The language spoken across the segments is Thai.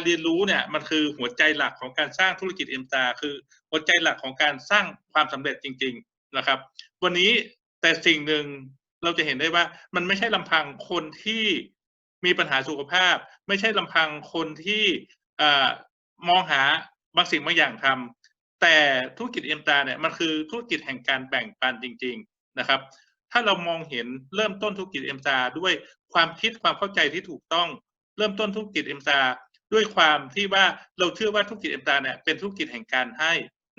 การเรียนรู้เนี่ยมันคือหัวใจหลักของการสร้างธุรกิจเอ็มตาคือหัวใจหลักของการสร้างความสำเร็จจริง ๆนะครับ วันนี้แต่สิ่งหนึ่งเราจะเห็นได้ว่ามันไม่ใช่ลำพังคนที่มีปัญหาสุขภาพ ไม่ใช่ลำพังคนที่มองหาบางสิ่งบางอย่างทำแต่ธุรกิจเอ็มตาเนี่ยมันคือธุรกิจแห่งการแบ่งปันจริง ๆนะครับ ถ้าเรามองเห็นเริ่มต้นธุรกิจเอ็มตาด้วยความคิดความเข้าใจที่ถูกต้อง เริ่มต้นธุรกิจเอ็มตา ด้วยความที่ว่าเราเชื่อว่าธุรกิจเอ็มตาเนี่ยเป็นธุรกิจแห่งการให้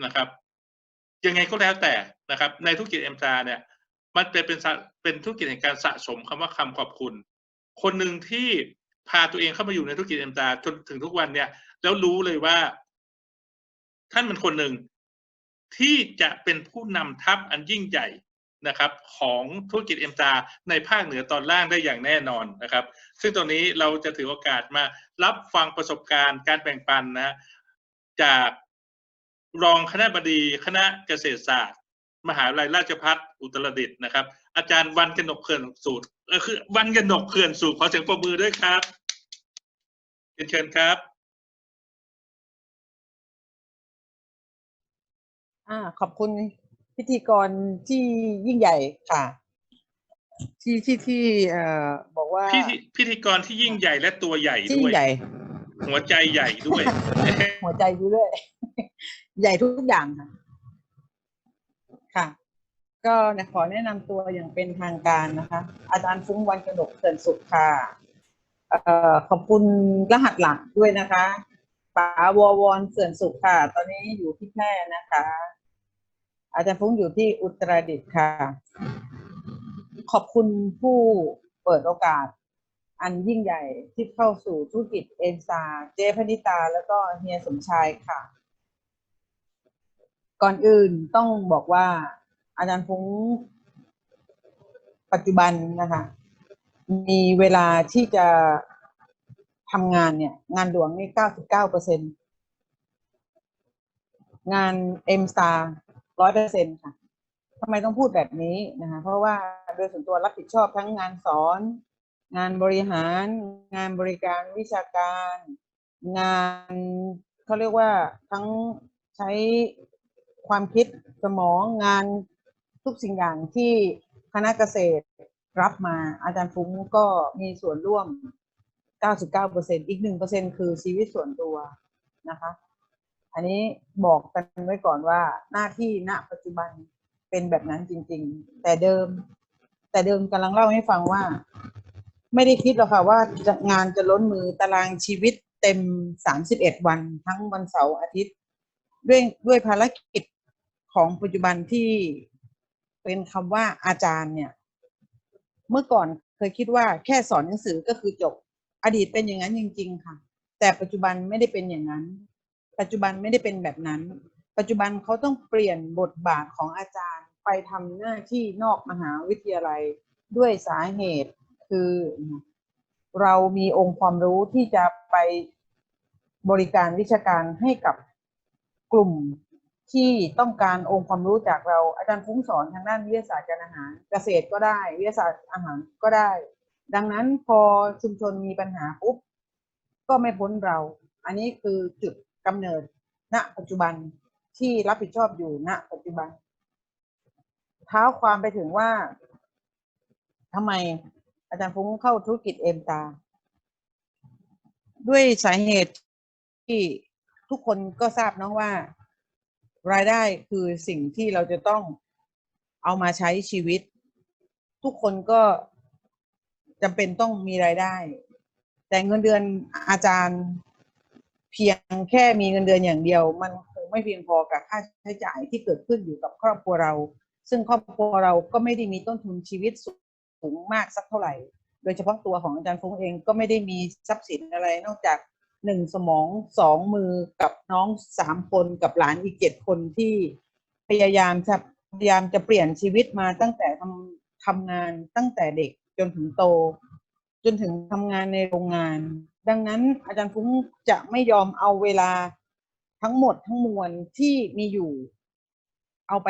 นะครับ ยังไงก็แล้วแต่นะครับ ในธุรกิจเอ็มตาเนี่ย มันเป็นเป็นเป็นธุรกิจแห่งการสะสมคำว่าคำขอบคุณ คนหนึ่งที่พาตัวเองเข้ามาอยู่ในธุรกิจเอ็มตาจนถึงทุกวันเนี่ย แล้วรู้เลยว่า ท่านเป็นคนหนึ่งที่จะเป็นผู้นำทัพอันยิ่งใหญ่ นะครับของธุรกิจเอ็มตาในภาคเหนือตอนล่างได้อย่างแน่นอนนะครับ ซึ่งตรงนี้เราจะถือโอกาสมารับฟังประสบการณ์การแบ่งปันนะจากรองคณะบดีคณะเกษตรศาสตร์ มหาวิทยาลัยราชภัฏอุตรดิตถ์นะครับ อาจารย์วันกนกเขื่อนสูตรคือวันกนกเขื่อนสูตรขอเสียงปรบมือด้วยครับเชิญครับอ่าขอบคุณ พิธีกรที่ยิ่งใหญ่ค่ะ ที่ที่ที่เอ่อบอกว่าพิธีพิธีกรที่ยิ่งใหญ่และตัวใหญ่ที่ด้ยิ่วยงใหญ่ หัวใจใหญ่ด้วย หัวใจอยู่ด้วย ใหญ่ทุกอย่างค่ะ ค่ะ ก็ขอแนะนำตัวอย่างเป็นทางการนะคะ อาจารย์ฟุ้งวันกระดกเขื่อนสุขค่ะเอ่อขอบคุณรหัสหลักด้วยนะคะป๋าวอวอนเขื่อนสุขค่ะ ตอนนี้อยู่ที่แพร่นะคะ อาจารย์ฟุ้งอยู่ที่อุตรดิตถ์ค่ะ ขอบคุณผู้เปิดโอกาส อันยิ่งใหญ่ที่เข้าสู่ธุรกิจเอ็นซาเจพนิตาแล้วก็เฮียสมชายค่ะ ก่อนอื่นต้องบอกว่า อาจารย์ฟุ้งปัจจุบันนะคะ มีเวลาที่จะทำงานเนี่ย งานหลวงนี่เก้าสิบเก้าเปอร์เซ็นงานเอ็มสตา ร้อยเปอร์เซ็นต์ค่ะทำไมต้องพูดแบบนี้นะคะ เพราะว่าโดยส่วนตัวรับผิดชอบทั้งงานสอน งานบริหาร งานบริการวิชาการ งานเขาเรียกว่าทั้งใช้ความคิดสมองงานทุกสิ่งอย่างที่คณะเกษตรรับมาอาจารย์ฟุ้งก็มีส่วนร่วม 99%อีก 1%คือชีวิตส่วนตัวนะคะ อันนี้บอกกันไว้ก่อนว่าหน้าที่ณปัจจุบันเป็นแบบนั้นจริง ๆ แต่เดิม แต่เดิมกำลังเล่าให้ฟังว่า ไม่ได้คิดหรอกค่ะว่างานจะล้นมือตารางชีวิตเต็ม31วัน ทั้งวันเสาร์อาทิตย์ ด้วยด้วยภารกิจของปัจจุบันที่เป็นคำว่าอาจารย์เนี่ย เมื่อก่อนเคยคิดว่าแค่สอนหนังสือก็คือจบ อดีตเป็นอย่างนั้นจริง ๆ ค่ะ แต่ปัจจุบันไม่ได้เป็นอย่างนั้น ปัจจุบันไม่ได้เป็นแบบนั้น ปัจจุบันเขาต้องเปลี่ยนบทบาทของอาจารย์ไปทำหน้าที่นอกมหาวิทยาลัยด้วยสาเหตุคือ เรามีองค์ความรู้ที่จะไปบริการวิชาการให้กับกลุ่มที่ต้องการองค์ความรู้จากเราอาจารย์ฟุ้งสอนทางด้านวิทยาศาสตร์การอาหาร เกษตรก็ได้ วิทยาศาสตร์อาหารก็ได้ ดังนั้นพอชุมชนมีปัญหาปุ๊บก็ไม่พ้นเรา อันนี้คือจุด กำเนิด ณ ปัจจุบันที่รับผิดชอบอยู่ณ ปัจจุบัน เท้าความไปถึงว่าทำไมอาจารย์ฟุ้งเข้าธุรกิจเอ็มตา ด้วยสาเหตุที่ทุกคนก็ทราบเนาะว่า รายได้คือสิ่งที่เราจะต้องเอามาใช้ชีวิต ทุกคนก็จำเป็นต้องมีรายได้ แต่เงินเดือนอาจารย์ เพียงแค่มีเงินเดือนอย่างเดียว มันคงไม่เพียงพอกับค่าใช้จ่ายที่เกิดขึ้นอยู่กับครอบครัวเรา ซึ่งครอบครัวเราก็ไม่ได้มีต้นทุนชีวิตสูงมากสักเท่าไหร่ โดยเฉพาะตัวของอาจารย์ฟงเองก็ไม่ได้มีทรัพย์สินอะไรนอกจากหนึ่งสมองสองมือกับน้องสามคนกับหลานอีกเจ็ดคนที่พยายามจะพยายามจะเปลี่ยนชีวิตมาตั้งแต่ทำทำงานตั้งแต่เด็กจนถึงโต จนถึงทำงานในโรงงาน ดังนั้นอาจารย์ฟุ้งจะไม่ยอมเอาเวลาทั้งหมดทั้งมวลที่มีอยู่ เอาไป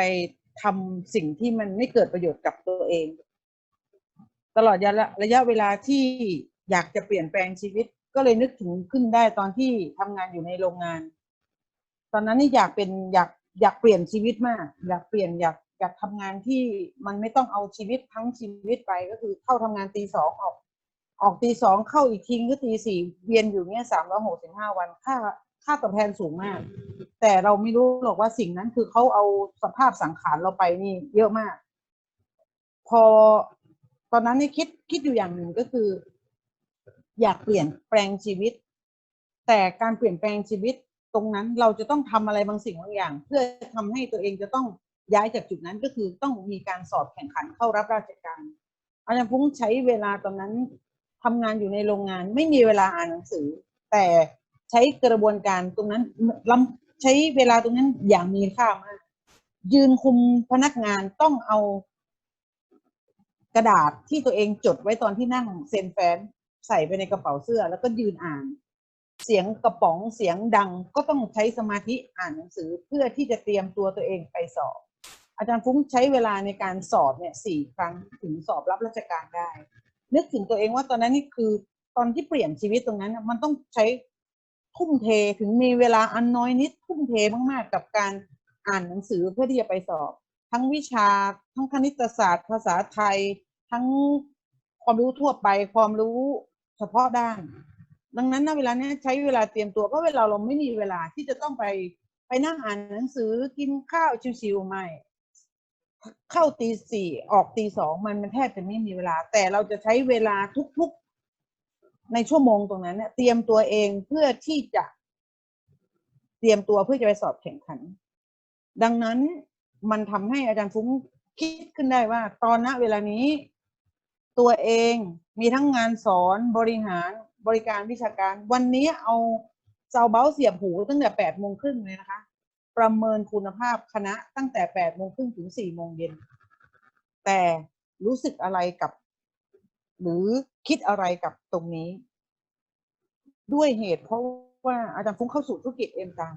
ทำสิ่งที่มันไม่เกิดประโยชน์กับตัวเอง ตลอดระยะเวลาที่อยากจะเปลี่ยนแปลงชีวิต ก็เลยนึกถึงขึ้นได้ตอนที่ทำงานอยู่ในโรงงาน ตอนนั้นนี่อยากเป็นอยากอยากเปลี่ยนชีวิตมาก อยากเปลี่ยนอยากอยากทำงานที่มันไม่ต้องเอาชีวิตทั้งชีวิตไปก็คือเข้าทำงานตีสองออก ออกตีสองเข้าอีกทีก็ตีสี่เวียนอยู่เนี้ยสามร้อยหกสิบห้าวันค่าค่าตอบแทนสูงมาก แต่เราไม่รู้หรอกว่าสิ่งนั้นคือเขาเอาสภาพสังขารเราไปนี่เยอะมาก พอตอนนั้นนี่คิดคิดอยู่อย่างหนึ่งก็คือ อยากเปลี่ยนแปลงชีวิต แต่การเปลี่ยนแปลงชีวิตตรงนั้นเราจะต้องทำอะไรบางสิ่งบางอย่าง เพื่อทำให้ตัวเองจะต้องย้ายจากจุดนั้นก็คือต้องมีการสอบแข่งขันเข้ารับราชการอาจารย์พุ้งใช้เวลาตอนนั้น ทำงานอยู่ในโรงงาน ไม่มีเวลาอ่านหนังสือ แต่ใช้กระบวนการตรงนั้นลำใช้เวลาตรงนั้นอย่างมีค่ามาก ยืนคุมพนักงานต้องเอากระดาษที่ตัวเองจดไว้ตอนที่นั่งเซ็นแฟ้มใส่ไปในกระเป๋าเสื้อ แล้วก็ยืนอ่าน เสียงกระป๋องเสียงดังก็ต้องใช้สมาธิอ่านหนังสือเพื่อที่จะเตรียมตัวตัวเองไปสอบ อาจารย์ฟุ้งใช้เวลาในการสอบเนี่ยสี่ครั้งถึงสอบรับราชการได้ นึกถึงตัวเองว่าตอนนั้นนี่คือตอนที่เปลี่ยนชีวิตตรงนั้นมันต้องใช้ทุ่มเทถึงมีเวลาอันน้อยนิดทุ่มเทมากๆกับการอ่านหนังสือเพื่อที่จะไปสอบ ทั้งวิชาทั้งคณิตศาสตร์ ภาษาไทย ทั้งความรู้ทั่วไปความรู้เฉพาะด้าน ดังนั้นนะเวลาเนี้ยใช้เวลาเตรียมตัวก็เวลาเราไม่มีเวลาที่จะต้องไปไปนั่งอ่านหนังสือกินข้าวชิวๆไม่ เข้าตีสี่ออกตีสองมันมันแทบจะไม่มีเวลา แต่เราจะใช้เวลาทุกๆในชั่วโมงตรงนั้นเนี่ยเตรียมตัวเองเพื่อที่จะเตรียมตัวเพื่อจะไปสอบแข่งขัน ดังนั้นมันทำให้อาจารย์ฟุ้งคิดขึ้นได้ว่า ตอนณเวลานี้ ตัวเองมีทั้งงานสอนบริหารบริการวิชาการ วันนี้เอาเจ้าเบ้าเสียบหูตั้งแต่แปดโมงครึ่งเลยนะคะ ประเมินคุณภาพคณะตั้งแต่แปดโมงครึ่งถึงสี่โมงเย็น แต่รู้สึกอะไรกับ หรือคิดอะไรกับตรงนี้ ด้วยเหตุเพราะว่าอาจารย์ฟุ้งเข้าสู่ธุรกิจเอ็มตาม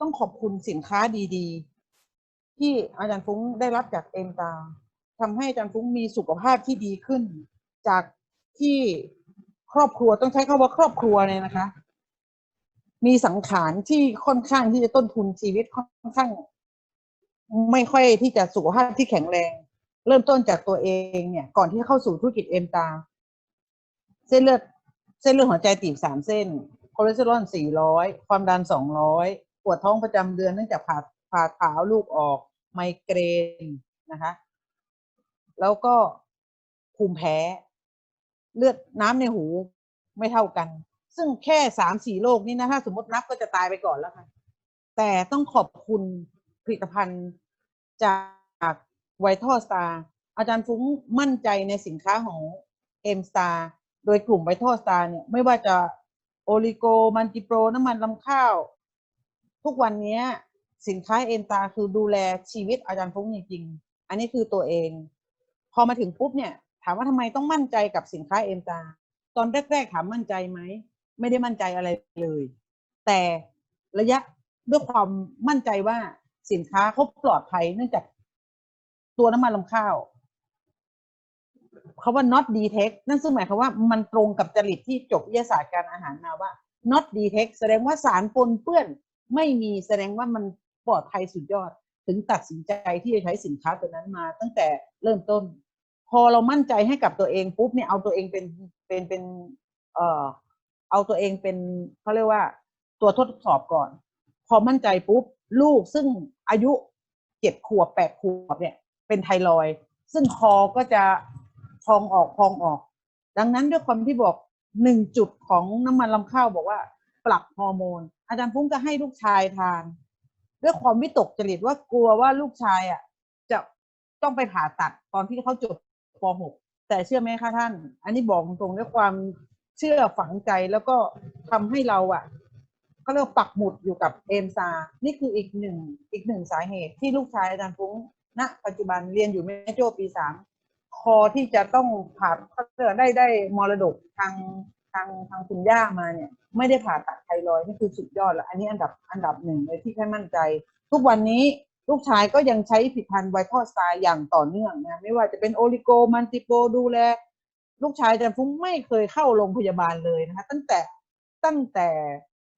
ต้องขอบคุณสินค้าดีๆ ที่อาจารย์ฟุ้งได้รับจากเอ็มตาทำให้อาจารย์ฟุ้งมีสุขภาพที่ดีขึ้น จากที่ครอบครัวต้องใช้คำว่าครอบครัวเลยนะคะ มีสังขารที่ค่อนข้างที่จะต้นทุนชีวิตค่อนข้าง ไม่ค่อยที่จะสุขภาพที่แข็งแรง เริ่มต้นจากตัวเองเนี่ย ก่อนที่เข้าสู่ธุรกิจเอ็มตา เส้นเลือดเส้นเลือดหัวใจตีบสามเส้นคอเลสเตอรอลสี่ร้อยความดันสองร้อยปวดท้องประจำเดือนเนื่องจากผ่าผ่าขาวลูกออก ไมเกรนนะคะ แล้วก็ภูมิแพ้ เลือดน้ำในหูไม่เท่ากัน ซึ่งแค่สามสี่โรคนี้นะถ้าสมมตินับก็จะตายไปก่อนแล้วค่ะ แต่ต้องขอบคุณผลิตภัณฑ์จากไวท์ทอสตาอาจารย์ฟุ้งมั่นใจในสินค้าของเอ็มสตาโดยกลุ่มไวท์ทอสตาเนี่ยไม่ว่าจะโอลิโกมันติโปรน้ำมันลำข้าว ทุกวันนี้สินค้าเอ็มตาคือดูแลชีวิตอาจารย์ฟุ้งจริงๆ อันนี้คือตัวเอง พอมาถึงปุ๊บเนี่ย ถามว่าทำไมต้องมั่นใจกับสินค้าเอ็มตา ตอนแรกๆถามมั่นใจไหม ไม่ได้มั่นใจอะไรเลย แต่ระยะด้วยความมั่นใจว่าสินค้าเขาปลอดภัยเนื่องจากตัวน้ำมันลำข้าวเขาว่า not detect นั่นซึ่งหมายความว่ามันตรงกับจริตที่จบวิทยาศาสตร์การอาหารมาว่า not detect แสดงว่าสารปนเปื้อนไม่มีแสดงว่ามันปลอดภัยสุดยอด ถึงตัดสินใจที่จะใช้สินค้าตัวนั้นมาตั้งแต่เริ่มต้น พอเรามั่นใจให้กับตัวเองปุ๊บเนี่ยเอาตัวเองเป็นเป็นเป็นเอ่อ เอาตัวเองเป็นเขาเรียกว่าตัวทดสอบก่อน พอมั่นใจปุ๊บลูกซึ่งอายุเจ็ดขวบแปดขวบเนี่ยเป็นไทรอยซึ่งคอก็จะพองออกพองออก ดังนั้นด้วยความที่บอกหนึ่งจุดของน้ำมันลำข้าวบอกว่า ปรับฮอร์โมน อาจารย์พุ่งก็ให้ลูกชายทาน ด้วยความวิตกจริตว่ากลัวว่าลูกชายอะจะต้องไปผ่าตัดตอนที่เขาจบป .6 แต่เชื่อไหมคะท่าน อันนี้บอกตรงด้วยความ เชื่อฝังใจแล้วก็ทำให้เราอะก็เรียกว่าปักหมุดอยู่กับเอมซา นี่คืออีกหนึ่งอีกหนึ่งสาเหตุที่ลูกชายอาจารย์ฟุ้งณปัจจุบันเรียนอยู่แม่โจ้ปีสามคอที่จะต้องผ่าเขาเรียกได้ได้มรดกทางทางทางคุณย่ามาเนี่ย ไม่ได้ผ่าตัดไทรอยนี่คือสุดยอดแล้วอันนี้อันดับอันดับหนึ่งเลยที่แค่มั่นใจ ทุกวันนี้ลูกชายก็ยังใช้ผลิตภัณฑ์ไวท์ทอสไตล์อย่างต่อเนื่องนะไม่ว่าจะเป็นโอลิโกมันติโปดูแล ลูกชายอาจารย์ฟุ้งไม่เคยเข้าโรงพยาบาลเลยนะคะตั้งแต่ตั้งแต่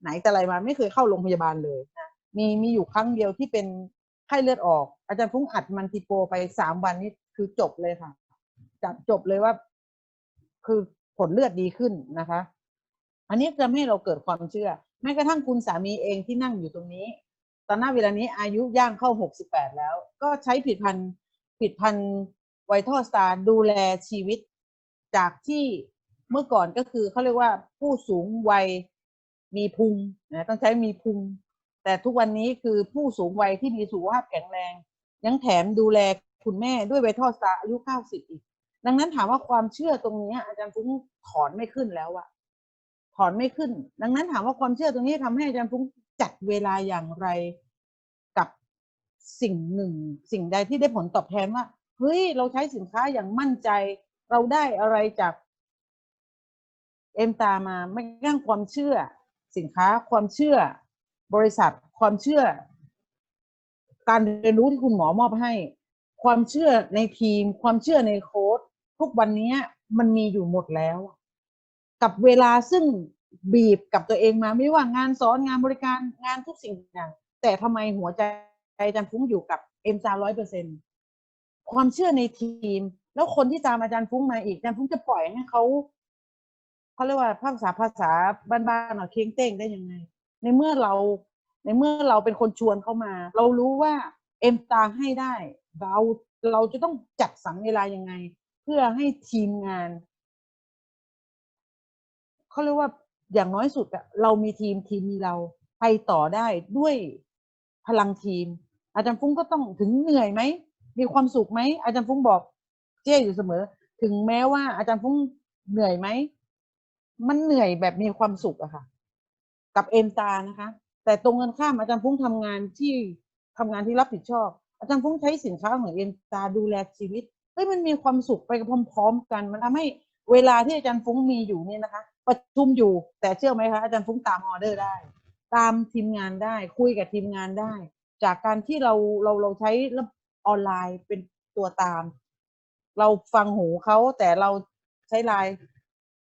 ไหนแต่ไรมาไม่เคยเข้าโรงพยาบาลเลยนะมีมีอยู่ครั้งเดียวที่เป็นไข้เลือดออก อาจารย์ฟุ้งอัดมันติโปไปสามวันนี้คือจบเลยค่ะจับจบเลยว่า คือผลเลือดดีขึ้นนะคะ อันนี้จะให้เราเกิดความเชื่อ แม้กระทั่งคุณสามีเองที่นั่งอยู่ตรงนี้ ตอนหน้าเวลานี้อายุย่างเข้าหกสิบแปดแล้ว ก็ใช้ผิดพันผิดพันไวท์ทอสตาร์ดูแลชีวิต จากที่เมื่อก่อนก็คือเขาเรียกว่าผู้สูงวัยมีพุงนะต้องใช้มีพุง แต่ทุกวันนี้คือผู้สูงวัยที่มีสุขภาพแข็งแรง ยังแถมดูแลคุณแม่ด้วยไวท์ทอสตาร์อายุเก้าสิบอีก ดังนั้นถามว่าความเชื่อตรงนี้อาจารย์ฟุ้งถอนไม่ขึ้นแล้วอะถอนไม่ขึ้น ดังนั้นถามว่าความเชื่อตรงนี้ทำให้อาจารย์ฟุ้งจัดเวลาอย่างไรกับสิ่งหนึ่ง สิ่งใดที่ได้ผลตอบแทนว่าเฮ้ยเราใช้สินค้าอย่างมั่นใจ เราได้อะไรจากเอ็มตามาไม่กระทั่งความเชื่อ สินค้าความเชื่อบริษัทความเชื่อ การเรียนรู้ที่คุณหมอมอบให้ ความเชื่อในทีม ความเชื่อในโค้ดทุกวันนี้มันมีอยู่หมดแล้ว กับเวลาซึ่งบีบกับตัวเองมาไม่ว่างานสอนงานบริการงานทุกสิ่งอย่างแต่ทำไมหัวใจอาจารย์ฟุ้งอยู่กับเอ็มซาร้อยเปอร์เซ็นความเชื่อในทีม แล้วคนที่ตามอาจารย์ฟุ้งมาอีกอาจารย์ฟุ้งจะปล่อยให้เขาเขาเรียกว่าภาษาภาษาบ้านๆหน่อยเค้งเต้งได้ยังไง ในเมื่อเราในเมื่อเราเป็นคนชวนเขามา เรารู้ว่าเอ็มตาให้ได้ เราเราจะต้องจัดสรรเวลายังไง เพื่อให้ทีมงานเขาเรียกว่าอย่างน้อยสุดอะเรามีทีมทีมมีเราไปต่อได้ด้วยพลังทีม อาจารย์ฟุ้งก็ต้องถึงเหนื่อยไหมมีความสุขไหมอาจารย์ฟุ้งบอก เจ้อยู่เสมอ ถึงแม้ว่าอาจารย์ฟุ้งเหนื่อยไหม มันเหนื่อยแบบมีความสุขอะค่ะ กับเอ็มตานะคะ แต่ตรงกันข้ามอาจารย์ฟุ้งทำงานที่ทำงานที่รับผิดชอบ อาจารย์ฟุ้งใช้สินค้าของเอ็มตาดูแลชีวิตเฮ้ยมันมีความสุขไปพร้อมๆกัน มันทำให้เวลาที่อาจารย์ฟุ้งมีอยู่เนี่ยนะคะ ประชุมอยู่แต่เชื่อไหมคะอาจารย์ฟุ้งตามออเดอร์ได้ ตามทีมงานได้ คุยกับทีมงานได้ จากการที่เราเราเราใช้ออนไลน์เป็นตัวตาม เราฟังหูเขาแต่เราใช้ไลน์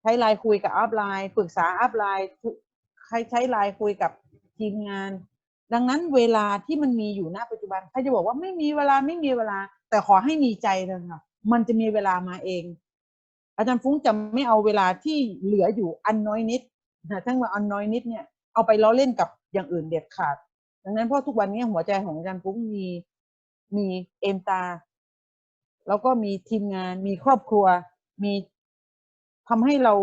ใช้ไลน์คุยกับอัพไลน์ปรึกษาอัพไลน์ใครใช้ไลน์คุยกับทีมงาน ดังนั้นเวลาที่มันมีอยู่ณปัจจุบันใครจะบอกว่าไม่มีเวลาไม่มีเวลา แต่ขอให้มีใจเลยค่ะมันจะมีเวลามาเอง อาจารย์ฟุ้งจะไม่เอาเวลาที่เหลืออยู่อันน้อยนิดนะทั้งว่าอันน้อยนิดเนี่ยเอาไปล้อเล่นกับอย่างอื่นเด็ดขาด ดังนั้นเพราะทุกวันนี้หัวใจของอาจารย์ฟุ้งมีมีเอ็มตา แล้วก็มีทีมงานมีครอบครัว มีทำให้เรา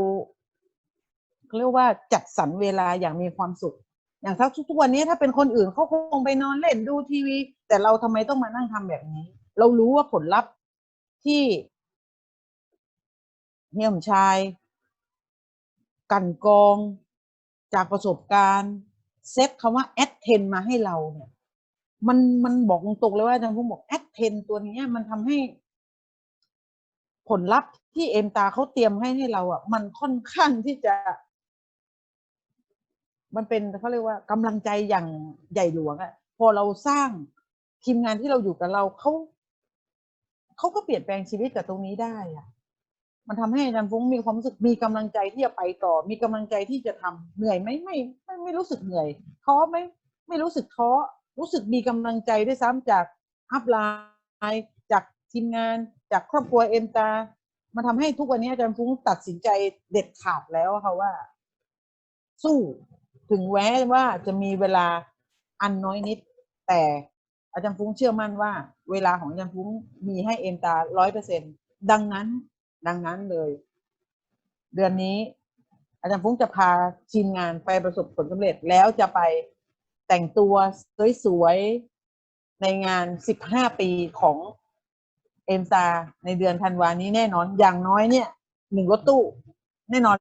เรียกว่าจัดสรรเวลาอย่างมีความสุข อย่างถ้าทุกวันนี้ถ้าเป็นคนอื่นเขาคงไปนอนเล่นดูทีวี แต่เราทำไมต้องมานั่งทำแบบนี้ เรารู้ว่าผลลัพธ์ที่เฮียมชาย กันกอง จากประสบการณ์เซตคำว่าแอดเทนมาให้เราเนี่ย มันมันบอกตรงๆเลยว่าอาจารย์พุ่บอกแอดเทนตัวนี้มันทำให้ ผลลัพธ์ที่เอ็มตาเขาเตรียมให้ให้เราอะ มันค่อนข้างที่จะ มันเป็นเขาเรียกว่ากำลังใจอย่างใหญ่หลวงอะพอเราสร้างทีมงานที่เราอยู่กับเราเขาเขาก็เปลี่ยนแปลงชีวิตกับตรงนี้ได้อะมันทำให้อาจารย์ฟุ้งมีความรู้สึกมีกำลังใจที่จะไปต่อ มีกำลังใจที่จะทำเหนื่อยไหมไม่ไม่ไม่รู้สึกเหนื่อยท้อไหมไม่รู้สึกท้อรู้สึกมีกำลังใจด้วยซ้ำจากอัพไลน์ ทีมงานจากครอบครัวเอ็มตา มันทำให้ทุกวันนี้อาจารย์ฟุ้งตัดสินใจเด็ดขาดแล้วค่ะว่า สู้ถึงแม้ว่าจะมีเวลาอันน้อยนิด แต่อาจารย์ฟุ้งเชื่อมั่นว่า เวลาของอาจารย์ฟุ้งมีให้เอ็มตาร้อยเปอร์เซ็นดังนั้น ดังนั้นเลย เดือนนี้ อาจารย์ฟุ้งจะพาทีมงานไปประสบผลสำเร็จแล้วจะไปแต่งตัวสวยๆในงาน 15 ปีของ เอ็มซาในเดือนธันวานี้แน่นอนอย่างน้อยเนี่ยหนึ่งรถตู้ แน่นอน